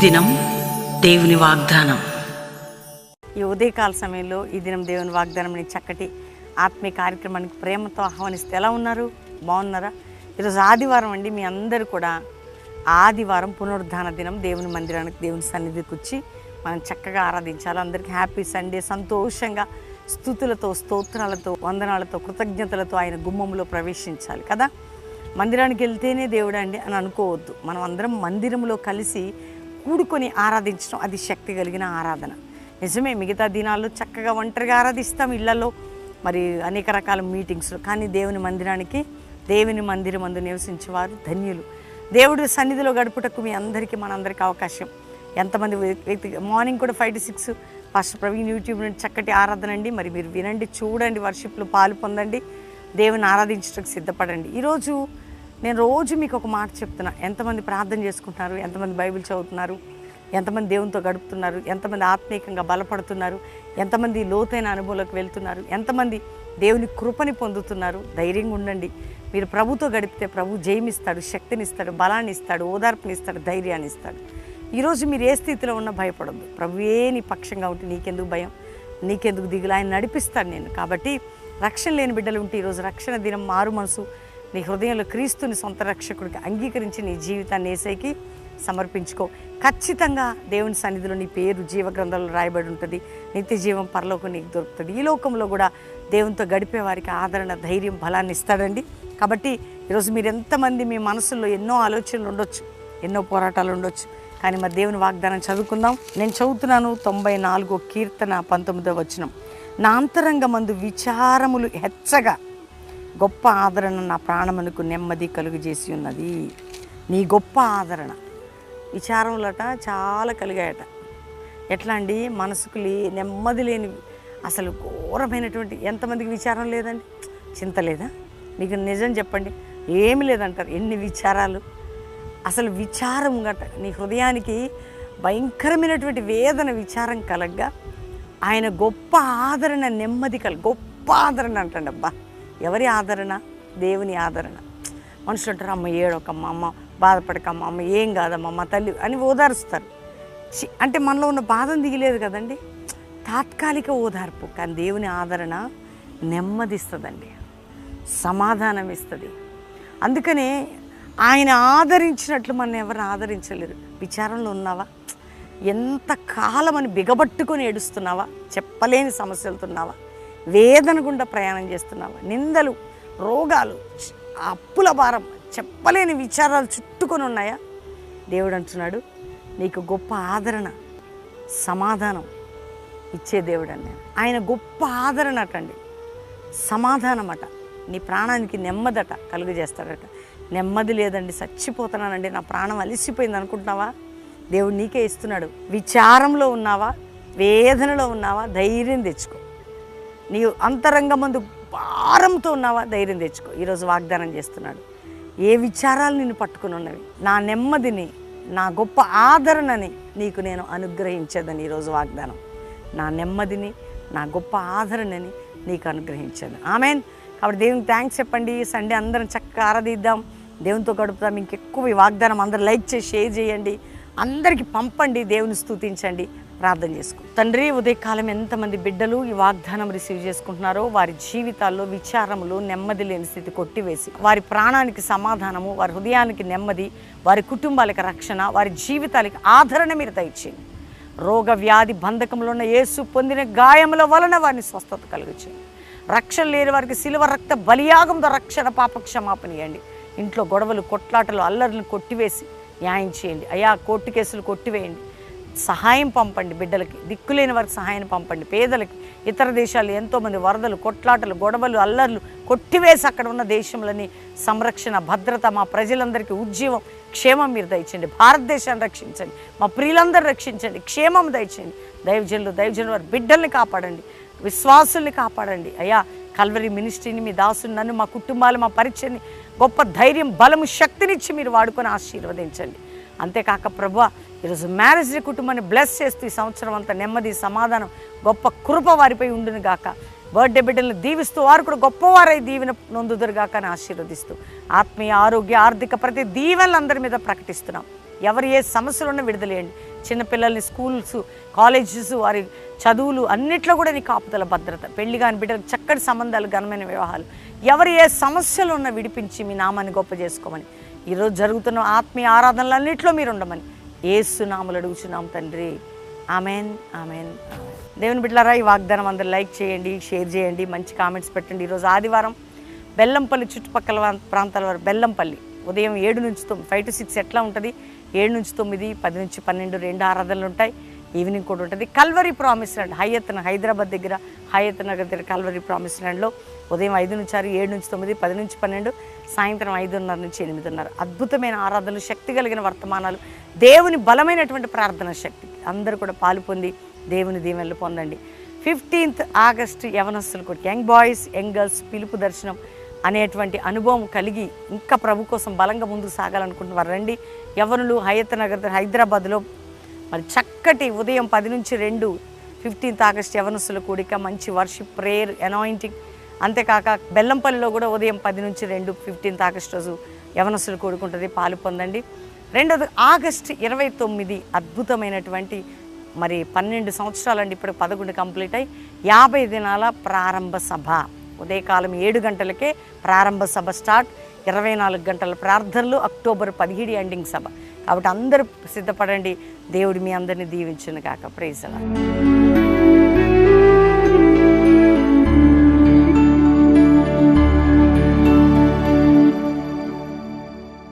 దినం దేవుని వాగ్దానం. ఈ ఉదయకాల సమయంలో ఈ దినం దేవుని వాగ్దానం చక్కటి ఆత్మీయ కార్యక్రమానికి ప్రేమతో ఆహ్వానిస్తే ఎలా ఉన్నారు? బాగున్నారా? ఈరోజు ఆదివారం అండి. మీ అందరూ కూడా ఆదివారం పునరుద్ధాన దినం దేవుని మందిరానికి దేవుని సన్నిధికి వచ్చి మనం చక్కగా ఆరాధించాలి. అందరికీ హ్యాపీ సండే. సంతోషంగా స్థుతులతో స్తోత్రాలతో వందనాలతో కృతజ్ఞతలతో ఆయన గుమ్మంలో ప్రవేశించాలి కదా? మందిరానికి వెళ్తేనే దేవుడు అండి అని అనుకోవద్దు. మనం అందరం మందిరంలో కలిసి కూడుకొని ఆరాధించడం అది శక్తి కలిగిన ఆరాధన. నిజమే మిగతా దినాల్లో చక్కగా ఒంటరిగా ఆరాధిస్తాం ఇళ్ళలో. మరి అనేక రకాల మీటింగ్స్లో. కానీ దేవుని మందిరానికి దేవుని మందిరం అందు నివసించేవారు ధన్యులు. దేవుడి సన్నిధిలో గడుపుటకు మీ అందరికీ మనందరికీ అవకాశం. ఎంతమంది వ్యక్తి వ్యక్తి మార్నింగ్ కూడా five to six first Praveen YouTube నుండి చక్కటి ఆరాధన అండి. మరి మీరు వినండి చూడండి వర్షిప్లో పాలు పొందండి. దేవుని ఆరాధించడానికి సిద్ధపడండి. ఈరోజు నేను రోజు మీకు ఒక మాట చెప్తున్నా. ఎంతమంది ప్రార్థన చేసుకుంటున్నారు? ఎంతమంది బైబిల్ చదువుతున్నారు? ఎంతమంది దేవునితో గడుపుతున్నారు? ఎంతమంది ఆత్మీయంగా బలపడుతున్నారు? ఎంతమంది లోతైన అనుభవంలోకి వెళ్తున్నారు? ఎంతమంది దేవుని కృపని పొందుతున్నారు? ధైర్యంగా ఉండండి. మీరు ప్రభుతో గడిపితే ప్రభు జయమిస్తాడు శక్తినిస్తాడు బలాన్ని ఇస్తాడు ఓదార్పునిస్తాడు ధైర్యాన్ని ఇస్తాడు ఈరోజు మీరు ఏ స్థితిలో ఉన్నా భయపడద్దు. ప్రభువే నీ పక్షంగా ఉంటే నీకెందుకు భయం? నీకెందుకు దిగులు? ఆయన నడిపిస్తాడు నేను కాబట్టి రక్షణ లేని బిడ్డలు ఉంటే ఈరోజు రక్షణ దినం మారు మనసు. నీ హృదయంలో క్రీస్తుని సొంత రక్షకుడికి అంగీకరించి నీ జీవితాన్ని ఏసైకి సమర్పించుకో. ఖచ్చితంగా దేవుని సన్నిధిలో నీ పేరు జీవ గ్రంథంలో రాయబడి ఉంటుంది. నిత్య జీవం పరలోకం నీకు దొరుకుతుంది. ఈ లోకంలో కూడా దేవునితో గడిపే వారికి ఆదరణ ధైర్యం బలాన్ని ఇస్తాడండి. కాబట్టి ఈరోజు మీరు ఎంతమంది మీ మనసులో ఎన్నో ఆలోచనలు ఉండొచ్చు ఎన్నో పోరాటాలు ఉండొచ్చు. కానీ మరి దేవుని వాగ్దానం చదువుకుందాం. నేను చదువుతున్నాను తొంభై నాలుగో కీర్తన పంతొమ్మిదో వచనం. నా అంతరంగమందు విచారములు హెచ్చగా గొప్ప ఆదరణ నా ప్రాణమునకు నెమ్మది కలుగజేసి ఉన్నది నీ గొప్ప ఆదరణ. విచారములట చాలా కలిగాయట. ఎట్లా అండి? మనసుకు నెమ్మది లేని అసలు ఘోరమైనటువంటి ఎంతమందికి విచారం లేదండి? చింత లేదా? మీకు నిజం చెప్పండి. ఏమి లేదంటారు ఎన్ని విచారాలు? అసలు విచారం గట నీ హృదయానికి భయంకరమైనటువంటి వేదన విచారం కలగ్గా ఆయన గొప్ప ఆదరణ నెమ్మది కల గొప్ప ఆదరణ అంటండి అబ్బా ఎవరి ఆదరణ? దేవుని ఆదరణ. మనుషులు అంటారు అమ్మ ఏడొకమ్మ అమ్మ బాధపడకమ్మ అమ్మ ఏం కాదమ్మ మా తల్లి అని ఓదారుస్తారు. అంటే మనలో ఉన్న బాధను దిగిలేదు కదండి? తాత్కాలిక ఓదార్పు. కానీ దేవుని ఆదరణ నెమ్మదిస్తుందండి. సమాధానం ఇస్తుంది అందుకనే ఆయన ఆదరించినట్లు మనం ఎవరు ఆదరించలేరు. విచారంలో ఉన్నావా? ఎంత కాలం అని బిగబట్టుకొని ఏడుస్తున్నావా? చెప్పలేని సమస్యలతో ఉన్నావా? వేదన గుండా ప్రయాణం చేస్తున్నావా. నిందలు రోగాలు అప్పుల భారం చెప్పలేని విచారాలు చుట్టుకొని ఉన్నాయా? దేవుడు అంటున్నాడు నీకు గొప్ప ఆదరణ సమాధానం ఇచ్చే దేవుడు నేను ఆయన గొప్ప ఆదరణ అటండి సమాధానం అట నీ ప్రాణానికి నెమ్మదట కలుగజేస్తాడట నెమ్మది లేదండి చచ్చిపోతున్నానండి నా ప్రాణం అలిసిపోయింది అనుకుంటున్నావా? దేవుడు నీకే ఇస్తున్నాడు. విచారంలో ఉన్నావా? వేదనలో ఉన్నావా? ధైర్యం తెచ్చుకో. నీ అంతరంగమందు భారంతో ఉన్నావా? ధైర్యం తెచ్చుకో. ఈరోజు వాగ్దానం చేస్తున్నాడు. ఏ విచారాలు నిన్ను పట్టుకుని ఉన్నవి? నా నెమ్మదిని నా గొప్ప ఆదరణని నీకు నేను అనుగ్రహించేదని ఈరోజు వాగ్దానం. నా నెమ్మదిని నా గొప్ప ఆదరణని నీకు అనుగ్రహించాను ఆమెన్. కాబట్టి దేవునికి థ్యాంక్స్ చెప్పండి. సండే అందరం చక్కగా ఆరాధిద్దాం. దేవునితో గడుపుదాం. ఇంకెక్కువ ఈ వాగ్దానం అందరూ లైక్ చేసి షేర్ చేయండి. అందరికీ పంపండి. దేవుని స్తుతించండి ప్రార్థన చేసుకుని తండ్రి ఉదయకాలం ఎంతమంది బిడ్డలు ఈ వాగ్దానం రిసీవ్ చేసుకుంటున్నారో వారి జీవితాల్లో విచారములు నెమ్మది లేని స్థితి కొట్టివేసి వారి ప్రాణానికి సమాధానము వారి హృదయానికి నెమ్మది వారి కుటుంబాలకు రక్షణ వారి జీవితాలకి ఆదరణ మీరు దయచేయండి. రోగ వ్యాధి బంధకంలో ఉన్న యేసు పొందిన గాయముల వలన వారిని స్వస్థత కలిగించండి రక్షణ లేని వారికి సిలువ రక్త బలియాగంతో రక్షణ పాప క్షమాపణ ఇవ్వండి ఇంట్లో గొడవలు కొట్లాటలు అల్లర్లను కొట్టివేసి న్యాయం చేయండి. అయా కోర్టు కేసులు కొట్టివేయండి. సహాయం పంపండి బిడ్డలకి దిక్కులేని వారికి సహాయం పంపండి. పేదలకి ఇతర దేశాలు ఎంతోమంది వరదలు కొట్లాటలు గొడవలు అల్లర్లు కొట్టివేసి అక్కడ ఉన్న దేశంలోని సంరక్షణ భద్రత మా ప్రజలందరికీ ఉద్యమం క్షేమం మీరు దయచండి భారతదేశాన్ని రక్షించండి. మా ప్రియులందరూ రక్షించండి. క్షేమం దయచండి దైవజనులు దైవజనులు వారి బిడ్డల్ని కాపాడండి. విశ్వాసుల్ని కాపాడండి. అయ్యా కల్వరి మినిస్ట్రీని మీ దాసుని నన్ను మా కుటుంబాలు మా పరిచయని గొప్ప ధైర్యం బలము శక్తినిచ్చి మీరు వాడుకొని ఆశీర్వదించండి. అంతేకాక ప్రభు ఈరోజు మ్యారేజ్ కుటుంబాన్ని బ్లెస్ చేస్తూ ఈ సంవత్సరం అంతా నెమ్మది సమాధానం గొప్ప కృప వారిపై ఉండును గాక. బర్త్డే బిడ్డలను దీవిస్తూ వారు కూడా గొప్పవారై దీవెన నొందుదురు గాక అని ఆశీర్వదిస్తూ ఆత్మీయ ఆరోగ్య ఆర్థిక ప్రతి దీవెనలు అందరి మీద ప్రకటిస్తున్నాం. ఎవరు ఏ సమస్యలు ఉన్నా విడుదలేయండి చిన్నపిల్లల్ని స్కూల్స్ కాలేజెస్ వారి చదువులు అన్నిట్లో కూడా నీ కాపుదల భద్రత పెళ్ళి కాని బిడ్డలకు చక్కటి సంబంధాలు ఘనమైన వివాహాలు. ఎవరు ఏ సమస్యలు ఉన్నా విడిపించి మీ నామాన్ని గొప్ప చేసుకోమని. ఈరోజు జరుగుతున్న ఆత్మీయ ఆరాధనలు అన్నింటిలో మీరు ఉండమని ఏసునాములు అడుగుచున్నాం తండ్రి. ఆమెన్ ఆమెన్ దేవుని బిడ్డలారా ఈ వాగ్దానం అందరూ లైక్ చేయండి షేర్ చేయండి మంచి కామెంట్స్ పెట్టండి. ఈరోజు ఆదివారం బెల్లంపల్లి చుట్టుపక్కల ప్రాంతాల వారు బెల్లంపల్లి ఉదయం ఏడు నుంచి తొమ్మిది ఫైవ్ టు సిక్స్ ఎట్లా ఉంటుంది? ఏడు నుంచి తొమ్మిది పది నుంచి పన్నెండు రెండు ఆరాధనలు ఉంటాయి. ఈవినింగ్ కూడా ఉంటుంది. Calvary promise land Hayath Hyderabad దగ్గర హయత్ నగర్ దగ్గర కల్వరీ ప్రామిస్ ల్యాండ్లో ఉదయం ఐదు నుంచి ఆరు ఏడు నుంచి తొమ్మిది పది నుంచి పన్నెండు సాయంత్రం ఐదున్నర నుంచి ఎనిమిదిన్నర. అద్భుతమైన ఆరాధనలు శక్తి కలిగిన వర్తమానాలు దేవుని బలమైనటువంటి ప్రార్థన శక్తి. అందరూ కూడా పాలు పొంది దేవుని దీవెనలు పొందండి. ఫిఫ్టీన్త్ ఆగస్ట్ యవనస్తులు కూడా యంగ్ బాయ్స్ యంగ్ గర్ల్స్ పిలుపు దర్శనం అనేటువంటి అనుభవం కలిగి ఇంకా ప్రభు కోసం బలంగా ముందుకు సాగాలనుకుంటున్న వారు రండి యవనులు హయత్ నగర్ హైదరాబాద్లో మరి చక్కటి ఉదయం పది నుంచి రెండు ఫిఫ్టీన్త్ ఆగస్ట్ యవనస్సుల కూడిక మంచి వర్షిప్ ప్రేయర్ అనాయింటింగ్ అంతేకాక బెల్లంపల్లిలో కూడా ఉదయం పది నుంచి రెండు ఫిఫ్టీన్త్ ఆగస్ట్ రోజు యవనస్సులు కూడుకుంటుంది పాలు పొందండి. రెండోది ఆగస్ట్ ఇరవై తొమ్మిది అద్భుతమైనటువంటి మరి పన్నెండు సంవత్సరాలండి ఇప్పుడు పదకొండు కంప్లీట్ అయ్యి యాభై దినాల ప్రారంభ సభ. ఉదయకాలం ఏడు గంటలకే ప్రారంభ సభ స్టార్ట్. ఇరవై నాలుగు గంటల ప్రార్థనలు అక్టోబర్ పదిహేడు ఎండింగ్ సభ. కాబట్టి అందరూ సిద్ధపడండి దేవుడు మీ అందరిని దీవించును కాక ప్రైజ్ అలా